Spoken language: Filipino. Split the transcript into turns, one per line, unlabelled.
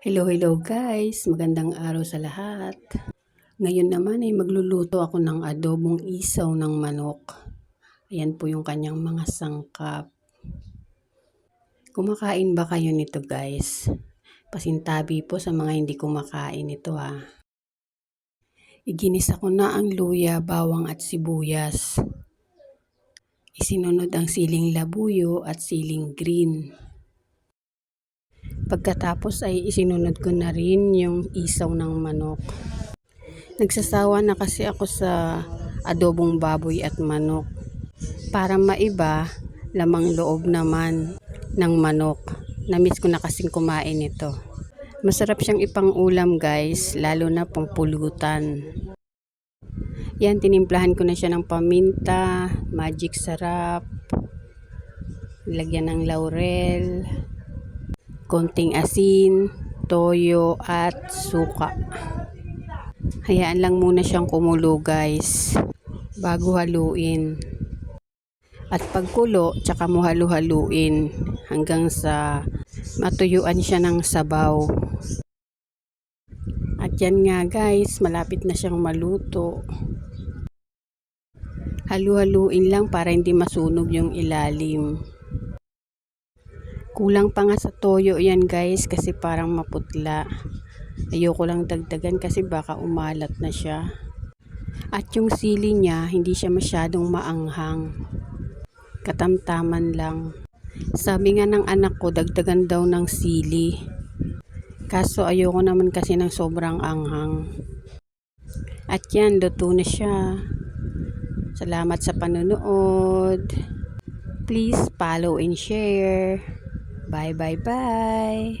Hello, hello guys! Magandang araw sa lahat. Ngayon naman ay magluluto ako ng adobong isaw ng manok. Ayan po yung kanyang mga sangkap. Kumakain ba kayo nito guys? Pasintabi po sa mga hindi kumakain ito ha. Iginisa ko na ang luya, bawang at sibuyas. Isinunod ang siling labuyo at siling green. Pagkatapos ay isinunod ko na rin yung isaw ng manok. Nagsasawa na kasi ako sa adobong baboy at manok. Para maiba, lamang loob naman ng manok. Namiss ko na kasing kumain ito. Masarap siyang ipang ulam guys, lalo na pang pulutan. Yan, tinimplahan ko na siya ng paminta, magic sarap, lagyan ng laurel, konting asin, toyo at suka. Hayaan lang muna siyang kumulo guys bago haluin. At pagkulo, tsaka mo halu-haluin hanggang sa matuyuan siya ng sabaw. At yan nga guys, malapit na siyang maluto. Halu-haluin lang para hindi masunog yung ilalim. Kulang pa nga sa toyo yan guys kasi parang maputla. Ayoko lang dagdagan kasi baka umalat na siya. At yung sili niya, hindi siya masyadong maanghang. Katamtaman lang. Sabi nga ng anak ko, dagdagan daw ng sili. Kaso ayoko naman kasi ng sobrang anghang. At yan, luto na siya. Salamat sa panonood. Please follow and share. Bye bye bye.